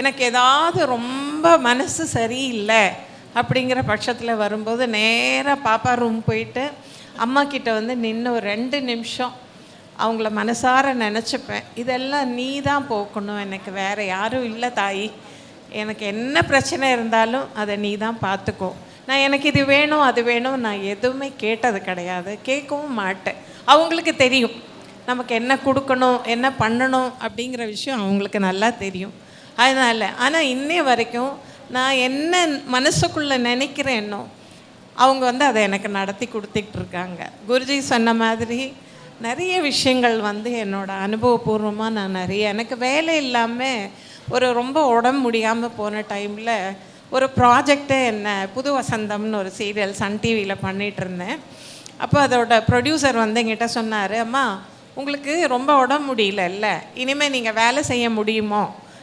எனக்கு ஏதாவது ரொம்ப மனசு சரியில்லை அப்படிங்கிற பட்சத்தில் வரும்போது நேராக பாப்பா ரூம் போயிட்டு அம்மா கிட்ட வந்து நின்று ஒரு ரெண்டு நிமிஷம் அவங்கள மனசார நினச்சிப்பேன். இதெல்லாம் நீ தான் போக்கணும். எனக்கு வேறு யாரும் இல்லை தாயி. எனக்கு என்ன பிரச்சனை இருந்தாலும் அதை நீ தான் பார்த்துக்கோ நான் எனக்கு இது வேணும் அது வேணும் நான் எதுவுமே கேட்டது கிடையாது. கேட்கவும் மாட்டேன். அவங்களுக்கு தெரியும். நமக்கு என்ன கொடுக்கணும் என்ன பண்ணணும் அப்படிங்கிற விஷயம் அவங்களுக்கு நல்லா தெரியும். அதனால். ஆனால் இன்னைய வரைக்கும் நான் என்ன மனசுக்குள்ளே நினைக்கிறேனோ அவங்க வந்து அதை எனக்கு நடத்தி கொடுத்துட்டு இருக்காங்க. குருஜி சொன்ன மாதிரி நிறைய விஷயங்கள் வந்து என்னோட அனுபவபூர்வமாக நான் நிறைய எனக்கு வேலை இல்லாமல் ஒரு ரொம்ப உடம்பு முடியாமல் போன டைமில் ஒரு ப்ராஜெக்டே என்ன புது வசந்தம்னு ஒரு சீரியல் சன் டிவியில் பண்ணிகிட்டு இருந்தேன். அப்போ அதோட ப்ரொடியூசர் வந்து எங்கிட்ட சொன்னார் அம்மா உங்களுக்கு ரொம்ப உடம்பு முடியலல்ல இனிமேல் நீங்கள் வேலை செய்ய முடியுமோ?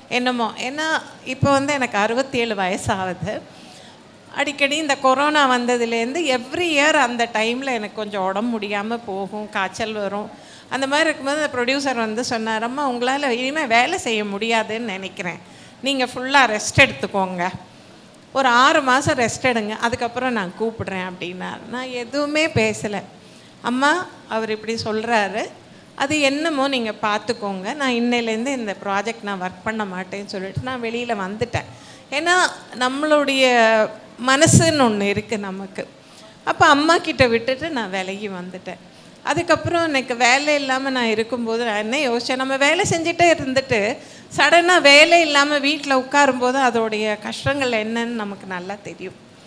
என்னமோ? ஏன்னா இப்போ வந்து எனக்கு அறுபத்தேழு வயசாகுது. அடிக்கடி இந்த கொரோனா வந்ததுலேருந்து எவ்ரி இயர் அந்த டைமில் எனக்கு கொஞ்சம் உடம்பு முடியாமல் போகும் காய்ச்சல் வரும். அந்த மாதிரி இருக்கும்போது அந்த ப்ரொடியூசர் வந்து சொன்னார் அம்மா உங்களால் இனிமேல் வேலை செய்ய முடியாதுன்னு நினைக்கிறேன். நீங்கள் ஃபுல்லாக ரெஸ்ட் எடுத்துக்கோங்க. ஒரு ஆறு மாதம் ரெஸ்ட் எடுங்க. அதுக்கப்புறம் நான் கூப்பிடுறேன் அப்படின்னார். நான் எதுவுமே பேசலை. அம்மா அவர் இப்படி சொல்கிறாரு அது என்னமோ நீங்கள் பார்த்துக்கோங்க. நான் இன்னையிலேருந்து இந்த ப்ராஜெக்ட் நான் ஒர்க் பண்ண மாட்டேன்னு சொல்லிட்டு நான் வெளியில் வந்துட்டேன். ஏன்னா நம்மளுடைய மனசுன்னு ஒன்று இருக்குது நமக்கு. அப்போ அம்மா கிட்ட விட்டுட்டு நான் விலகி வந்துட்டேன். அதுக்கப்புறம் எனக்கு வேலை இல்லாமல் நான் இருக்கும்போது நான் என்ன யோசிச்சேன்? நம்ம வேலை செஞ்சுட்டே இருந்துட்டு சடனாக வேலை இல்லாமல் வீட்டில் உட்காரும்போது அதோடைய கஷ்டங்கள் என்னன்னு நமக்கு நல்லா தெரியும்.